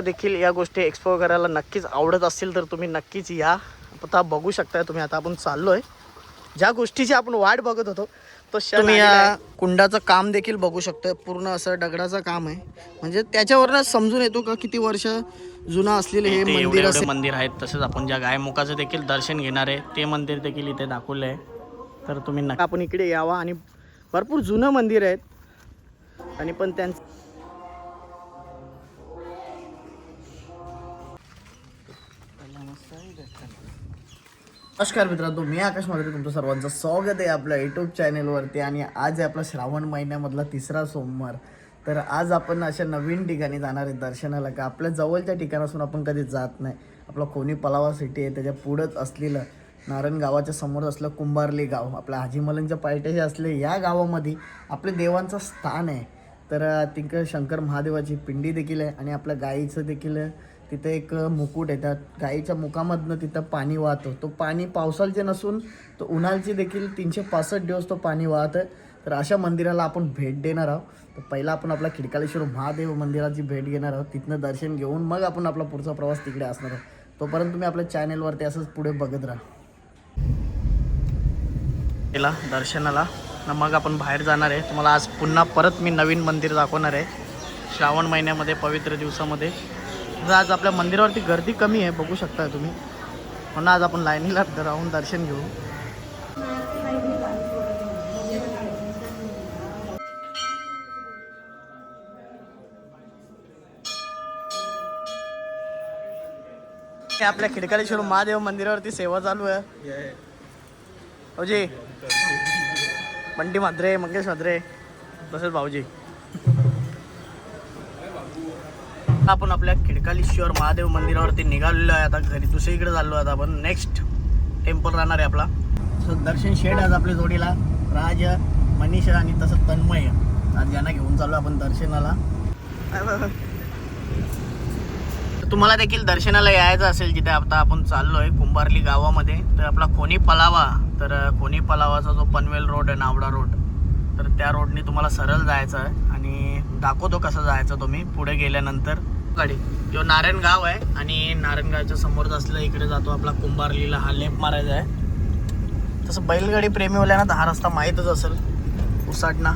देखील या गोष्टी एक्सप्लोर करायला नक्कीच आवडत असतील तर तुम्ही नक्कीच या. आता बघू शकताय तुम्ही आता आपण चाललोय. ज्या गोष्टीची आपण वाट बघत होतो तो तुम्ही या कुंडाचं काम देखील बघू शकता पूर्ण असं दगडाचं काम आहे. म्हणजे त्याच्यावरच समजून येतो का किती वर्ष जुना असलेले हे मंदिर असेल? मंदिर आहेत तसेच आपण ज्या गायमुखाचं देखील दर्शन घेणार आहे ते मंदिर देखील इथे दाखवलं आहे तर तुम्ही नक्की आपण इकडे यावा आणि भरपूर जुनं मंदिर आहेत. आणि पण त्यांचं नमस्कार मित्रांनो मी आकाश माधुरी तुमचं सर्वांचं स्वागत आहे आपल्या यूट्यूब चॅनेलवरती आणि आज आहे आपला श्रावण महिन्यामधला तिसरा सोमवार. तर आज आपण अशा नवीन ठिकाणी जाणार आहे दर्शनाला का? आपल्या जवळच्या ठिकाणासून आपण कधी जात नाही. आपला कोणी पलावा सिटी आहे त्याच्या पुढंच असलेलं नारायण गावाच्या समोर असलं कुंभारली गाव. आपल्या हाजीमलंच्या पायट्याशी असले या गावामध्ये आपल्या देवांचं स्थान आहे. तर तिकडं शंकर महादेवाची पिंडी देखील आहे आणि आपल्या गाईचं देखील तिथे एक मुकुट आहे त्या गाईच्या मुखामधनं तिथं पाणी वाहतो. तो पाणी पावसाळचे नसून तो उन्हाळ्याची देखील तीनशे पासष्ट दिवस तो पाणी वाहत आहे तर अशा मंदिराला आपण भेट देणार आहोत. तर पहिला आपण आपला खिडकालेश्वर महादेव मंदिराची भेट घेणार आहोत. तिथनं दर्शन घेऊन मग आपण आपला पुढचा प्रवास तिकडे असणार आहोत. तोपर्यंत तुम्ही आपल्या चॅनेलवरती असंच पुढे बघत राहा. केला दर्शनाला. ना मग आपण बाहेर जाणार आहे. तुम्हाला आज पुन्हा परत मी नवीन मंदिर दाखवणार आहे. श्रावण महिन्यामध्ये पवित्र दिवसामध्ये. तर आज आपल्या मंदिरावरती गर्दी कमी आहे बघू शकता तुम्ही. म्हणून आज आपण लाईनीला राहून दर्शन घेऊ. आपल्या खिडकालेश्वर महादेव मंदिरावरती सेवा चालू आहे. भाऊजी. बंटी म्हात्रे मंगेश म्हात्रे तसेच भाऊजी. आपण आपल्या खिडकालीश्वर महादेव मंदिरावरती निघालेलो आहे. आता घरी दुसरीकडे चाललो आता आपण. नेक्स्ट टेम्पल राहणार आहे आपला. सो दर्शन शेड आज आपल्या जोडीला. राज मनीषा आणि तसं तन्मय आज यांना घेऊन चाललो आपण दर्शनाला. तुम्हाला देखील दर्शनाला यायचं असेल जिथे आता आपण चाललोय कुंभारली गावामध्ये. तर आपला कोणी पलावा. तर कोणी पलावाचा जो पनवेल रोड आहे नावडा रोड. तर त्या रोडने तुम्हाला सरळ जायचं आहे. आणि दाखवतो कसं जायचं तुम्ही. पुढे गेल्यानंतर गाडी. जो नारायण गाव आहे आणि नारायण गावच्या समोरच असलेला इकडे जातो आपला कुंभारलीला हा लेप मारायचा आहे. तसं बैलगाडी प्रेमीवाल्यांना तर हा रस्ता माहीतच असेल. उसाटणा.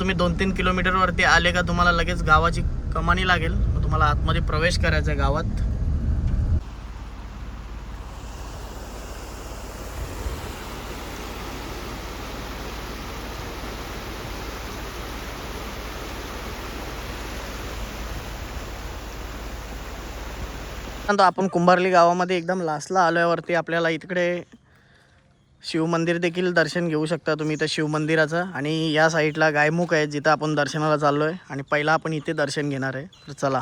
तुम्ही दोन तीन किलोमीटरवरती आले का तुम्हाला लगेच गावाची कमानी लागेल. मग तुम्हाला आतमध्ये प्रवेश करायचा आहे गावात. नंतर आपण कुंभारली गावामध्ये एकदम लास्टला आल्यावरती आपल्याला इकडे शिवमंदिर देखील दर्शन घेऊ शकता तुम्ही इथं शिवमंदिराचं आणि या साईडला गायमुख आहे जिथं आपण दर्शनाला चाललो आहे आणि पहिला आपण इथे दर्शन घेणार आहे. तर चला.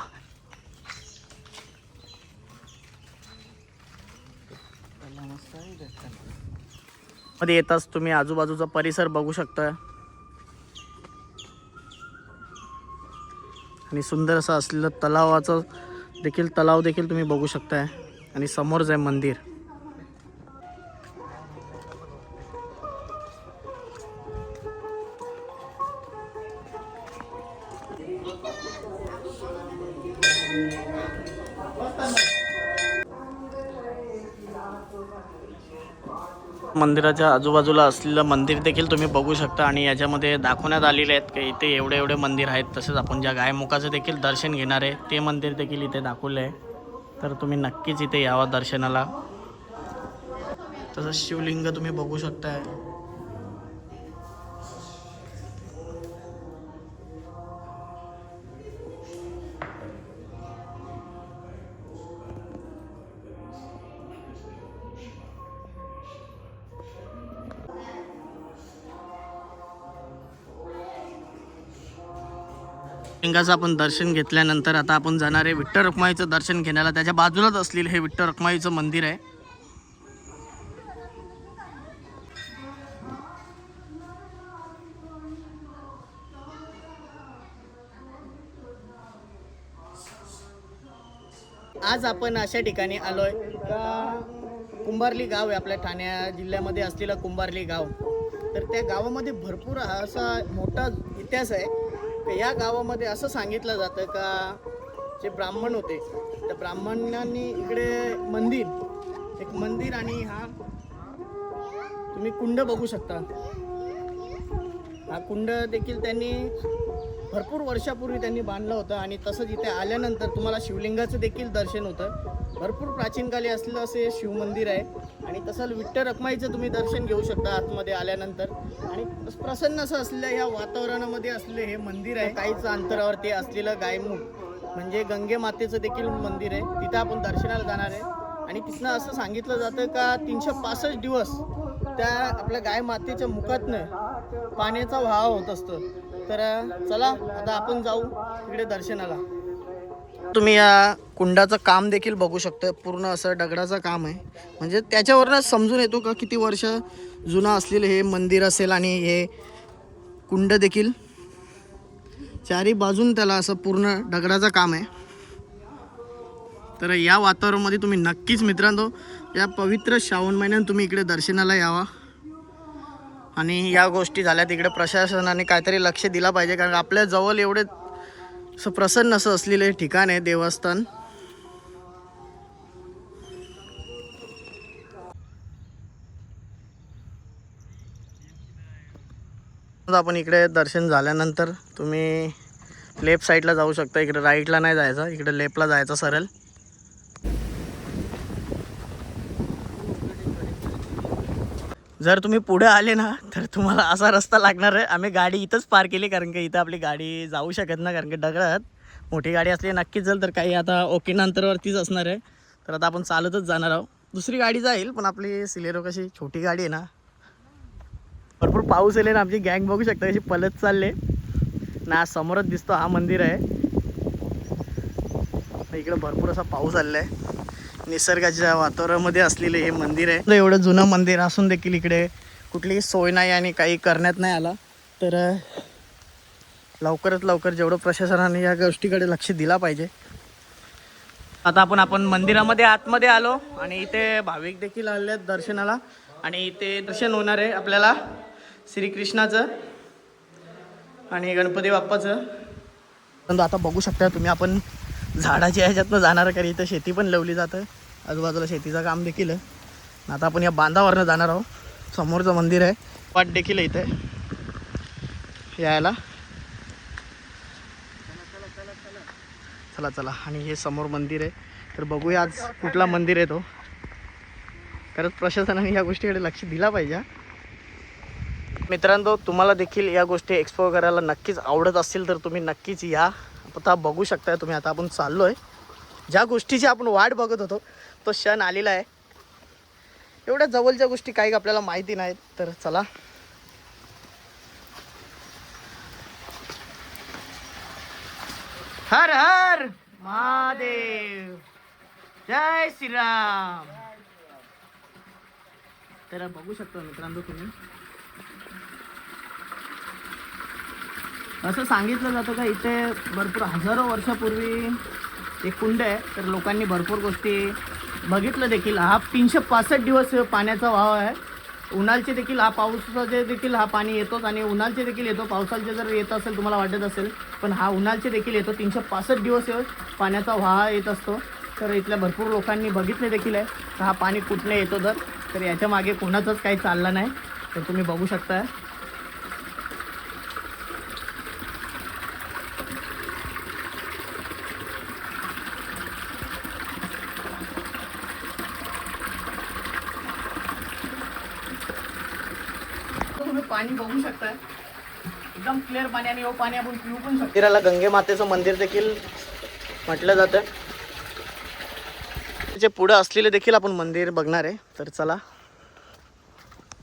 मध्ये येताच तुम्ही आजूबाजूचा परिसर बघू शकता. आणि सुंदर असं असलेलं तलावाचं देखील तलाव देखील तुम्ही बघू शकताय. आणि समोरच आहे मंदिर. मंदिराच्या आजूबाजूला असलेलं मंदिर देखील तुम्ही बघू शकता आणि याच्यामध्ये दाखवण्यात आलेले आहेत की इथे एवढे एवढे मंदिर आहेत तसेच आपण ज्या गायमुखाचं देखील दर्शन घेणार आहे ते मंदिर देखील इथे दाखवलं आहे तर तुम्ही नक्कीच इथे यावा दर्शनाला. तसंच शिवलिंग तुम्ही बघू शकताय. लिंगाचं आपण दर्शन घेतल्यानंतर आता आपण जाणार आहे विठ्ठल रखमाईचं दर्शन घेण्याला. त्याच्या बाजूलाच असलेलं हे विठ्ठल रखमाईचं मंदिर आहे. आज आपण अशा ठिकाणी आलोय. का कुंभारली गाव आहे आपल्या ठाण्या जिल्ह्यामध्ये असलेलं कुंभारली गाव. तर त्या गावामध्ये भरपूर असा मोठा इतिहास आहे. या गावामध्ये असं सांगितलं जातं का जे ब्राह्मण होते त्या ब्राह्मणांनी इकडे मंदिर एक मंदिर आणि हा तुम्ही कुंड बघू शकता. हा कुंड देखील त्यांनी भरपूर वर्षापूर्वी त्यांनी बांधलं होतं आणि तसंच इथे आल्यानंतर तुम्हाला शिवलिंगाचं देखील दर्शन होतं. भरपूर प्राचीन काली असलेलं असे शिवमंदिर आहे. आणि तसं विठ्ठल रखमाईचं तुम्ही दर्शन घेऊ शकता आतमध्ये आल्यानंतर. आणि प्रसन्न असं असलेलं ह्या वातावरणामध्ये असलेलं हे मंदिर आहे. काहीच अंतरावरती असलेलं गायमुख म्हणजे गंगे मातेचं देखील मंदिर आहे. तिथं आपण दर्शनाला जाणार आहे. आणि तिथनं असं सांगितलं जातं का तीनशे पासष्ट दिवस त्या आपल्या गाय मातेच्या मुखातनं पाण्याचा व्हाव होत असतो. तर चला आता आपण जाऊ तिकडे दर्शनाला. तुम्ही या कुंडाचं काम देखील बघू शकता. पूर्ण असं दगडाचं काम आहे. म्हणजे त्याच्यावरनं समजून येतो का किती वर्ष जुनं असलेलं हे मंदिर असेल आणि हे कुंड देखील? चारी बाजून त्याला असं पूर्ण दगडाचं काम आहे. तर या वातावरणामध्ये तुम्ही नक्कीच मित्रांनो या पवित्र श्रावण महिन्यात तुम्ही इकडे दर्शनाला यावा. आणि या गोष्टी झाल्या तिकडे प्रशासनाने काहीतरी लक्ष दिला पाहिजे कारण आपल्या जवळ एवढे असं प्रसन्न असं असलेलं हे ठिकाण आहे देवस्थान. आपण इकडे दर्शन झाल्यानंतर तुम्ही लेफ्ट साईडला जाऊ शकता. इकडे राईटला नाही जायचं इकडे लेफ्टला जायचं सरळ. जर तुम्ही पुढे आले ना तर तुम्हाला असा रस्ता लागणार आहे. आम्ही गाडी इथंच पार केली कारण की इथं आपली गाडी जाऊ शकत ना कारण की दगडात मोठी गाडी असली नक्कीच जाईल तर काही आता ओके अंतरावरतीच असणार आहे. तर आता आपण चालतच जाणार आहोत. दुसरी गाडी जाईल पण आपली सिलेरो कशी छोटी गाडी आहे ना. भरपूर पाऊस आले ना आमची गँग बघू शकता कशी पलत चालले ना समोरच दिसतो हा मंदिर आहे. इकडं भरपूर असा पाऊस आलेला आहे. निसर्गाच्या वातावरणामध्ये असलेले हे मंदिर आहे. एवढं जुनं मंदिर असून देखील इकडे कुठलीही सोय नाही आणि काही करण्यात नाही आला. तर लवकरात लवकर जेवढं प्रशासनाने या गोष्टीकडे लक्ष दिला पाहिजे. आता आपण आपण मंदिरामध्ये आतमध्ये आलो आणि इथे भाविक देखील आले आहेत दर्शनाला. आणि इथे दर्शन होणार आहे आपल्याला श्रीकृष्णाचं आणि गणपती बाप्पाचं. आता बघू शकता तुम्ही आपण झाडाच्या ह्याच्यातनं जाणार कारण इथं शेती पण लावली जातं. आजूबाजूला शेतीचं काम देखील आहे. आता आपण या बांधावरनं जाणार आहोत. समोरचं मंदिर आहे. वाट देखील आहे इथे. यायला. चला चला. आणि हे समोर मंदिर आहे. तर बघूया आज कुठला मंदिर आहे तो. खरंच प्रशासनाने या गोष्टीकडे लक्ष दिला पाहिजे मित्रांनो तुम्हाला देखील या गोष्टी एक्सप्लोअर करायला नक्कीच आवडत असतील तर तुम्ही नक्कीच या. आता बघू शकताय तुम्ही आता आपण चाललो आहे ज्या गोष्टीची आपण वाट बघत होतो तो क्षण आलेला आहे. एवढ्या जवळच्या गोष्टी काही आपल्याला माहिती नाहीत तर चला. हर हर! महादेव! जय श्रीराम! तर बघू शकता मित्रांनो तुम्ही. असं सांगितलं जातं का इथे भरपूर हजारो वर्षापूर्वी एक कुंड आहे तर लोकांनी भरपूर गोष्टी बघितलं देखील. हा तीनशे पासष्ट दिवस पाण्याचा वाव आहे. उन्हाळचे देखील हा पावसाचे देखील हा पाणी येतोच आणि उन्हाळचे देखील येतो. पावसाचे जर येत असेल तुम्हाला वाटत असेल पण हा उन्हाळचे देखील येतो. तीनशे पासष्ट दिवस पाण्याचा वाहा येत असतो. तर इथल्या भरपूर लोकांनी बघितले देखील आहे. तर हा पाणी कुठने येतो तर तर याच्या मागे कोणाचंच काही चाललं नाही. तर तुम्ही बघू शकता तुम्ही पाणी बघू शकताय. एकदम क्लिअर पाणी आणि पाणी आपण पिऊ पण शकतो. मंदिराला गंगे मातेचं मंदिर देखील म्हटलं जातं. त्याचे पुढं असलेले देखील आपण मंदिर बघणार आहे तर चला.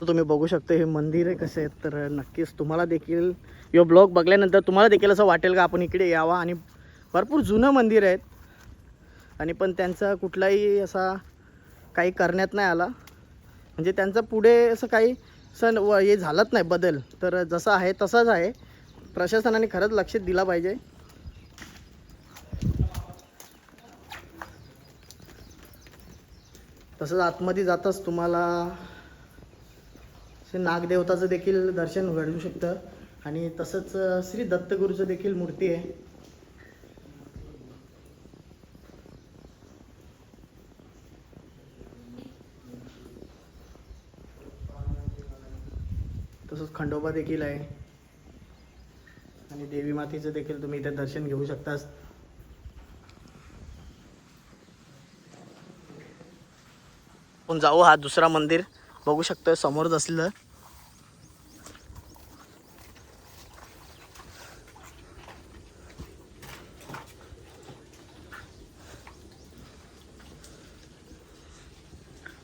तुम्ही बघू शकता हे मंदिर आहे कसे आहेत तर नक्कीच तुम्हाला देखील यो ब्लॉग बघल्यानंतर तुम्हाला देखील असं वाटेल का आपण इकडे यावा आणि भरपूर जुनं मंदिर आहेत. आणि पण त्यांचा कुठलाही असा काही करण्यात नाही आला. म्हणजे त्यांचं पुढे असं काही सण व हे झालंच नाही बदल. तर जसं आहे तसंच आहे. प्रशासनाने खरंच लक्ष दिला पाहिजे. तसंच आतमध्ये जाताच तुम्हाला श्री नागदेवताचं देखील दर्शन घडू शकतं. आणि तसंच श्री दत्तगुरूचं देखील मूर्ती आहे. तसंच खंडोबा देखील आहे. आणि देवी मातेचं देखील तुम्ही इथे दर्शन घेऊ शकता आपण जाऊ हा दुसरा मंदिर. बघू शकतो समोरच असलेलं.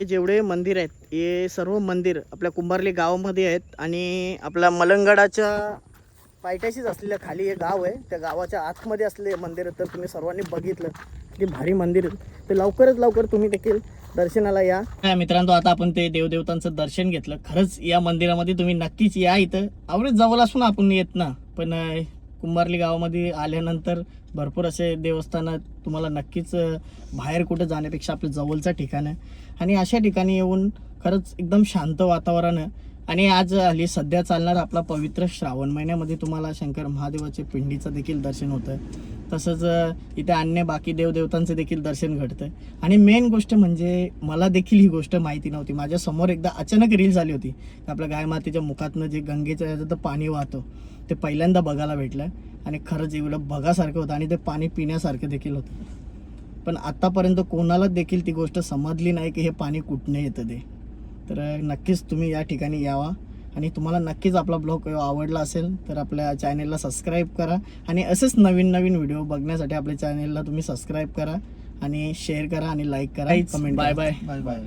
जेवढे मंदिर आहेत हे सर्व मंदिर आपल्या कुंभारली गावामध्ये आहेत आणि आपल्या मलंगडाच्या पायथ्याशीच असलेलं खाली हे गाव आहे. त्या गावाच्या आतमध्ये असलेले मंदिर तर तुम्ही सर्वांनी बघितलं. किती भारी मंदिर आहे. तर लवकरच लवकर तुम्ही देखील दर्शनाला या. मित्रांनो आता आपण ते देवदेवतांचं दर्शन घेतलं. खरंच या मंदिरामध्ये तुम्ही नक्कीच या इथं. आवडत जवळ असून आपण येत ना. पण कुंभारली गावामध्ये आल्यानंतर भरपूर असे देवस्थानं तुम्हाला नक्कीच बाहेर कुठं जाण्यापेक्षा आपलं जवळचं ठिकाण. आहे आणि अशा ठिकाणी येऊन खरंच एकदम शांत वातावरण आहे आणि आज हल्ली सध्या चालणार आपला पवित्र श्रावण महिन्यामध्ये तुम्हाला शंकर महादेवाचे पिंडीचं देखील दर्शन होतं तसंच इथे अन्य बाकी देवदेवतांचं देखील दर्शन घडतं आणि मेन गोष्ट म्हणजे मला देखील ही गोष्ट माहिती नव्हती. माझ्यासमोर एकदा अचानक रील झाली होती. आपल्या गाय मातेच्या मुखातनं जे गंगेचं याचं पाणी वाहतो ते पहिल्यांदा बघायला भेटलं आणि खरंच एवढं बघासारखं होतं आणि ते पाणी पिण्यासारखं देखील होतं. पण आतापर्यंत कोणाला देखील ती गोष्ट समजली नाही की हे पाणी कुठनं येतं ते. तर नक्कीच तुम्ही या ठिकाणी यावा. आणि तुम्हाला नक्कीच आपला ब्लॉग आवडला असेल तर आपल्या चॅनेलला सबस्क्राईब करा. आणि असेच नवीन नवीन व्हिडिओ बघण्यासाठी आपल्या चॅनेलला तुम्ही सबस्क्राईब करा. आणि शेअर करा आणि लाईक करा. Comment bye bye. Bye bye.